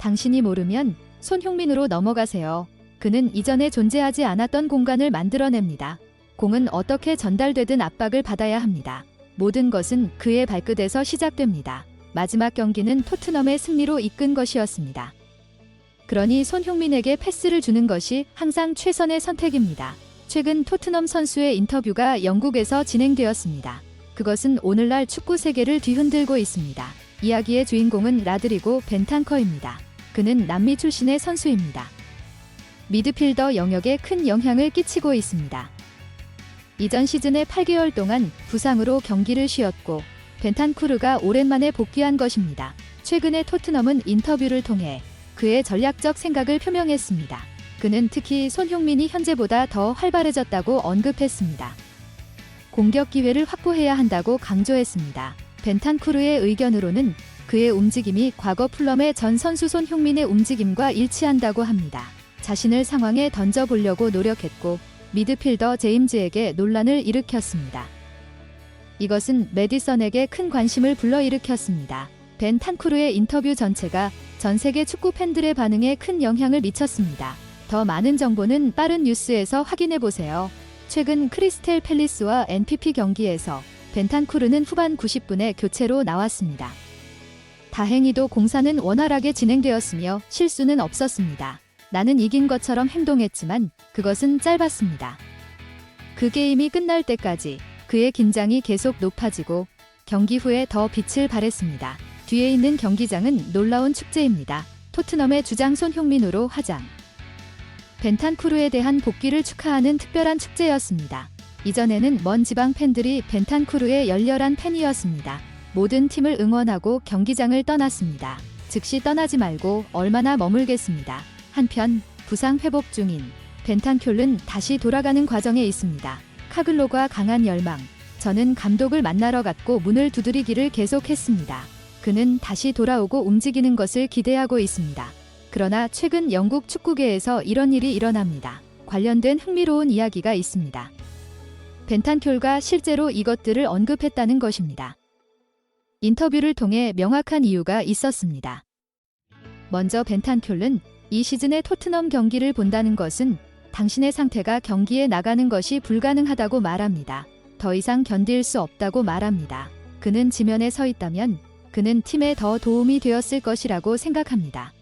당신이 모르면 손흥민으로 넘어가세요. 그는 이전에 존재하지 않았던 공간을 만들어냅니다. 공은 어떻게 전달되든 압박을 받아야 합니다. 모든 것은 그의 발끝에서 시작됩니다. 마지막 경기는 토트넘의 승리로 이끈 것이었습니다. 그러니 손흥민에게 패스를 주는 것이 항상 최선의 선택입니다. 최근 토트넘 선수의 인터뷰가 영국에서 진행되었습니다. 그것은 오늘날 축구 세계를 뒤흔들고 있습니다. 이야기의 주인공은 라드리고 벤탄커입니다. 그는 남미 출신의 선수입니다. 미드필더 영역에 큰 영향을 끼치고 있습니다. 이전 시즌의 8개월 동안 부상으로 경기를 쉬었고 벤탄쿠르가 오랜만에 복귀한 것입니다. 최근에 토트넘은 인터뷰를 통해 그의 전략적 생각을 표명했습니다. 그는 특히 손흥민이 현재보다 더 활발해졌다고 언급했습니다. 공격 기회를 확보해야 한다고 강조했습니다. 벤탄쿠르의 의견으로는 그의 움직임이 과거 풀럼의 전 선수 손흥민의 움직임과 일치한다고 합니다. 자신을 상황에 던져보려고 노력했고 미드필더 제임즈에게 논란을 일으켰습니다. 이것은 메디선에게 큰 관심을 불러일으켰습니다. 벤 탄쿠르의 인터뷰 전체가 전 세계 축구 팬들의 반응에 큰 영향을 미쳤습니다. 더 많은 정보는 빠른 뉴스에서 확인해 보세요. 최근 크리스텔 팰리스와 NPP 경기에서 벤탄쿠르는 후반 90분에 교체로 나왔습니다. 다행히도 공사는 원활하게 진행되었으며 실수는 없었습니다. 나는 이긴 것처럼 행동했지만 그것은 짧았습니다. 그 게임이 끝날 때까지 그의 긴장이 계속 높아지고 경기 후에 더 빛을 발했습니다. 뒤에 있는 경기장은 놀라운 축제입니다. 토트넘의 주장 손흥민으로 화장. 벤탄쿠르에 대한 복귀를 축하하는 특별한 축제였습니다. 이전에는 먼 지방 팬들이 벤탄쿠르의 열렬한 팬이었습니다. 모든 팀을 응원하고 경기장을 떠났습니다. 즉시 떠나지 말고 얼마나 머물겠습니다. 한편 부상 회복 중인 벤탄큘은 다시 돌아가는 과정에 있습니다. 카글로가 강한 열망. 저는 감독을 만나러 갔고 문을 두드리기를 계속했습니다. 그는 다시 돌아오고 움직이는 것을 기대하고 있습니다. 그러나 최근 영국 축구계에서 이런 일이 일어납니다. 관련된 흥미로운 이야기가 있습니다. 벤탄큘가 실제로 이것들을 언급했다는 것입니다. 인터뷰를 통해 명확한 이유가 있었습니다. 먼저 벤탄큘은 이 시즌의 토트넘 경기를 본다는 것은 당신의 상태가 경기에 나가는 것이 불가능하다고 말합니다. 더 이상 견딜 수 없다고 말합니다. 그는 지면에 서 있다면 그는 팀에 더 도움이 되었을 것이라고 생각합니다.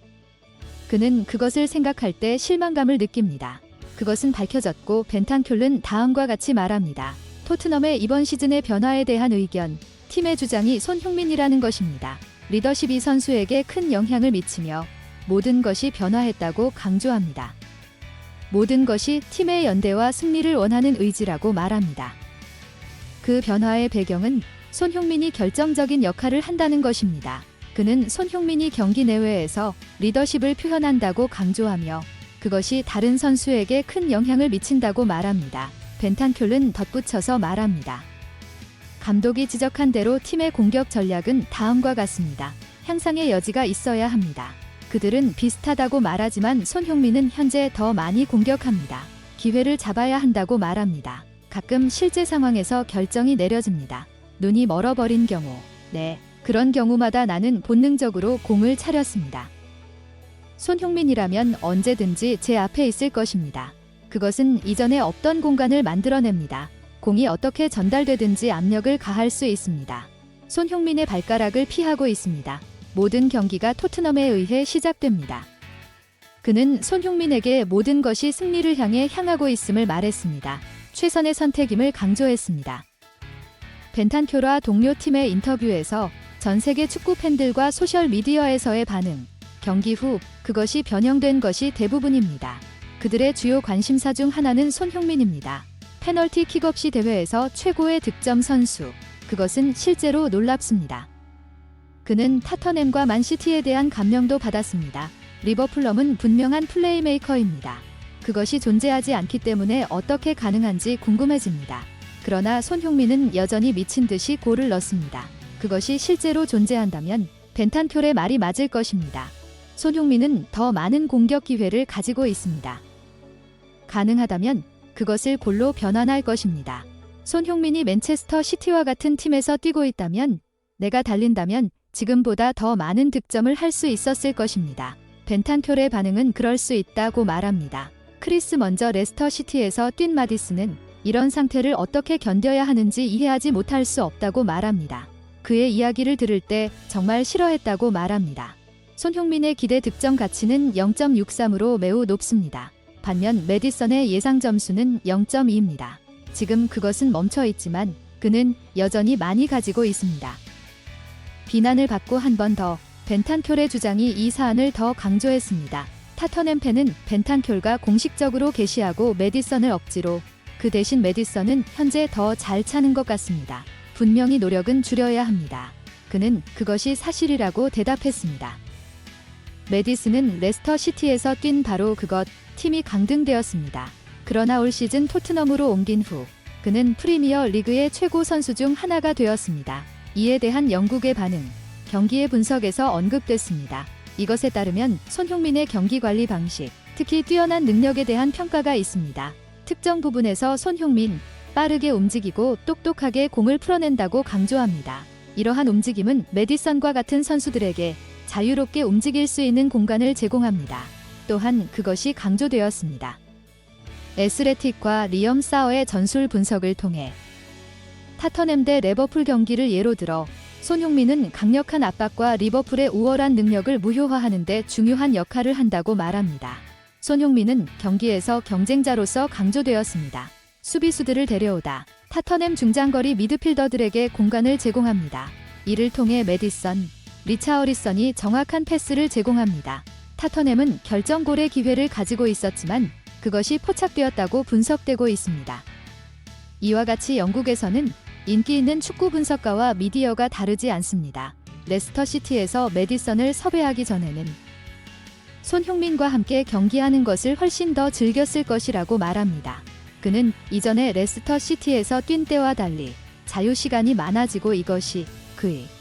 그는 그것을 생각할 때 실망감을 느낍니다. 그것은 밝혀졌고 벤탄큘은 다음과 같이 말합니다. 토트넘의 이번 시즌의 변화에 대한 의견, 팀의 주장이 손흥민이라는 것입니다. 리더십이 선수에게 큰 영향을 미치며 모든 것이 변화했다고 강조합니다. 모든 것이 팀의 연대와 승리를 원하는 의지라고 말합니다. 그 변화의 배경은 손흥민이 결정적인 역할을 한다는 것입니다. 그는 손흥민이 경기 내외에서 리더십을 표현한다고 강조하며 그것이 다른 선수에게 큰 영향을 미친다고 말합니다. 벤탄큘은 덧붙여서 말합니다. 감독이 지적한 대로 팀의 공격 전략은 다음과 같습니다. 향상의 여지가 있어야 합니다. 그들은 비슷하다고 말하지만 손흥민은 현재 더 많이 공격합니다. 기회를 잡아야 한다고 말합니다. 가끔 실제 상황에서 결정이 내려집니다. 눈이 멀어버린 경우, 네, 그런 경우마다 나는 본능적으로 공을 차렸습니다. 손흥민이라면 언제든지 제 앞에 있을 것입니다. 그것은 이전에 없던 공간을 만들어냅니다. 공이 어떻게 전달되든지 압력을 가할 수 있습니다. 손흥민의 발가락을 피하고 있습니다. 모든 경기가 토트넘에 의해 시작됩니다. 그는 손흥민에게 모든 것이 승리를 향해 향하고 있음을 말했습니다. 최선의 선택임을 강조했습니다. 벤탄큐라 동료 팀의 인터뷰에서 전 세계 축구 팬들과 소셜 미디어에서의 반응, 경기 후 그것이 변형된 것이 대부분입니다. 그들의 주요 관심사 중 하나는 손흥민입니다. 페널티 킥업시 대회에서 최고의 득점 선수. 그것은 실제로 놀랍습니다. 그는 타터nem과 만시티에 대한 감명도 받았습니다. 리버풀럼은 분명한 플레이메이커입니다. 그것이 존재하지 않기 때문에 어떻게 가능한지 궁금해집니다. 그러나 손흥민은 여전히 미친 듯이 골을 넣습니다. 그것이 실제로 존재한다면 벤탄쿄의 말이 맞을 것입니다. 손흥민은 더 많은 공격 기회를 가지고 있습니다. 가능하다면 그것을 골로 변환할 것입니다. 손흥민이 맨체스터 시티와 같은 팀에서 뛰고 있다면 내가 달린다면 지금보다 더 많은 득점을 할 수 있었을 것입니다. 벤탄쿄의 반응은 그럴 수 있다고 말합니다. 크리스 먼저 레스터 시티에서 뛴 마디스는 이런 상태를 어떻게 견뎌야 하는지 이해하지 못할 수 없다고 말합니다. 그의 이야기를 들을 때 정말 싫어했다고 말합니다. 손흥민의 기대 득점 가치는 0.63으로 매우 높습니다. 반면 메디선의 예상 점수는 0.2입니다. 지금 그것은 멈춰 있지만 그는 여전히 많이 가지고 있습니다. 비난을 받고 한 번 더 벤탄쿄의 주장이 이 사안을 더 강조했습니다. 타터넘 팬은 벤탄쿄가 공식적으로 게시하고 메디선을 억지로 그 대신 메디선은 현재 더 잘 차는 것 같습니다. 분명히 노력은 줄여야 합니다. 그는 그것이 사실이라고 대답했습니다. 메디슨은 레스터 시티에서 뛴 바로 그것 팀이 강등되었습니다. 그러나 올 시즌 토트넘으로 옮긴 후 그는 프리미어 리그의 최고 선수 중 하나가 되었습니다. 이에 대한 영국의 반응, 경기의 분석에서 언급됐습니다. 이것에 따르면 손흥민의 경기 관리 방식, 특히 뛰어난 능력에 대한 평가가 있습니다. 특정 부분에서 손흥민, 빠르게 움직이고 똑똑하게 공을 풀어낸다고 강조합니다. 이러한 움직임은 메디선과 같은 선수들에게 자유롭게 움직일 수 있는 공간을 제공합니다. 또한 그것이 강조되었습니다. 에스레틱과 리엄 사어의 전술 분석을 통해 타터넘 대 레버풀 경기를 예로 들어 손흥민은 강력한 압박과 리버풀의 우월한 능력을 무효화하는 데 중요한 역할을 한다고 말합니다. 손흥민은 경기에서 경쟁자로서 강조되었습니다. 수비수들을 데려오다 타터넘 중장거리 미드필더들에게 공간을 제공합니다. 이를 통해 메디선, 리차어리선이 정확한 패스를 제공합니다. 타터넘은 결정골의 기회를 가지고 있었지만 그것이 포착되었다고 분석되고 있습니다. 이와 같이 영국에서는 인기 있는 축구 분석가와 미디어가 다르지 않습니다. 레스터 시티에서 메디선을 섭외하기 전에는 손흥민과 함께 경기하는 것을 훨씬 더 즐겼을 것이라고 말합니다. 그는 이전에 레스터 시티에서 뛴 때와 달리 자유 시간이 많아지고 이것이 그의